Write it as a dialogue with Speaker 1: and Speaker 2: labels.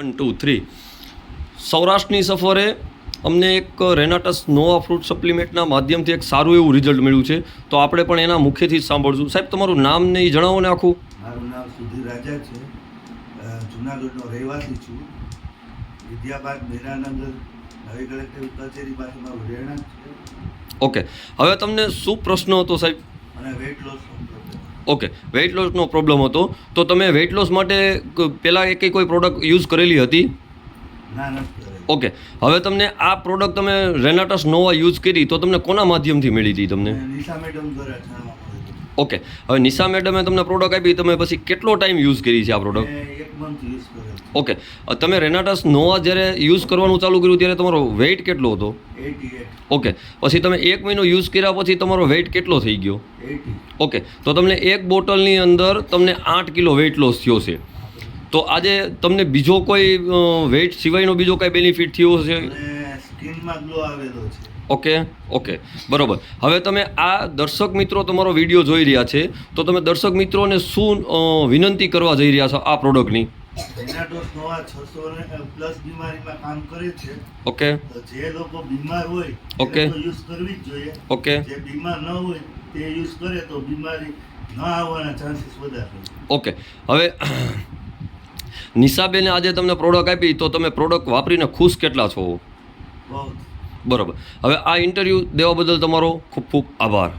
Speaker 1: One two three સૌરાષ્ટ્રની સફરે અમને એક રેનાટસ નોવા ફ્રૂટ સપ્લિમેન્ટના માધ્યમથી એક સારું એવું રિઝલ્ટ મળ્યું છે. તો આપણે પણ એના મુખ્યથી જ સાંભળશું. સાહેબ તમારું નામ ને એ જણાવો ને આખું.
Speaker 2: મારું નામ સુધીર રાજા છે. જુનાગઢનો રહેવાસી છું. વિદ્યાબાદ નવી કલેક્ટર કચેરી પાસે મારું રહેણાંક છે.
Speaker 1: ઓકે હવે તમને શું પ્રશ્ન હતો સાહેબ?
Speaker 2: અને વેટ લોસ
Speaker 1: ઓકે વેઇટ લોસનો પ્રોબ્લેમ હતો. તો તમે વેઇટ લોસ માટે પહેલાં એકેય કોઈ પ્રોડક્ટ યુઝ કરેલી હતી? ઓકે હવે તમને આ પ્રોડક્ટ તમે રેનાટસ નોવા યુઝ કરી તો તમને કોના માધ્યમથી મળી હતી તમને? ઓકે હવે નિશા મેડમે તમને પ્રોડક્ટ આપી તમે પછી કેટલો ટાઈમ યુઝ કરી છે આ પ્રોડક્ટ ઓકે તમે રેનાટસ નોવા જ્યારે યુઝ કરવાનું ચાલુ કર્યું ત્યારે તમારો વેઇટ કેટલો હતો? ઓકે પછી તમે એક મહિનો યુઝ કર્યા પછી તમારો વેઇટ કેટલો થઈ ગયો? ઓકે તો તમને એક બોટલની અંદર તમને આઠ કિલો વેઇટ લોસ થયો છે. તો આજે તમને બીજો કોઈ વેઇટ સિવાયનો બીજો કાંઈ બેનિફિટ થયો છે
Speaker 2: અને ગ્લો આવેલો છે.
Speaker 1: Okay okay. બરોબર. હવે તમે આ દર્શક મિત્રો તમારો વીડિયો જોઈ રહ્યા છે તો તમે દર્શક મિત્રોને શું વિનંતી કરવા જઈ રહ્યા છો આ પ્રોડક્ટની
Speaker 2: રેનાટોસ નોવા છસો પ્લસ બીમારીમાં કામ કરે છે.
Speaker 1: ઓકે.
Speaker 2: જે લોકો બીમાર હોય
Speaker 1: ઓકે.
Speaker 2: યુઝ કરવી જ જોઈએ.
Speaker 1: ઓકે.
Speaker 2: જે બીમાર ન હોય તે યુઝ કરે તો બીમારી ન આવવાના ચાન્સીસ વધારે
Speaker 1: ઓકે. હવે નિશાબેને આજે તમને પ્રોડક્ટ આપી તો તમે પ્રોડક્ટ વાપરીને ખુશ કેટલા છો? બરોબર. હવે આ ઇન્ટરવ્યૂ દેવા બદલ તમારો ખૂબ ખૂબ આભાર.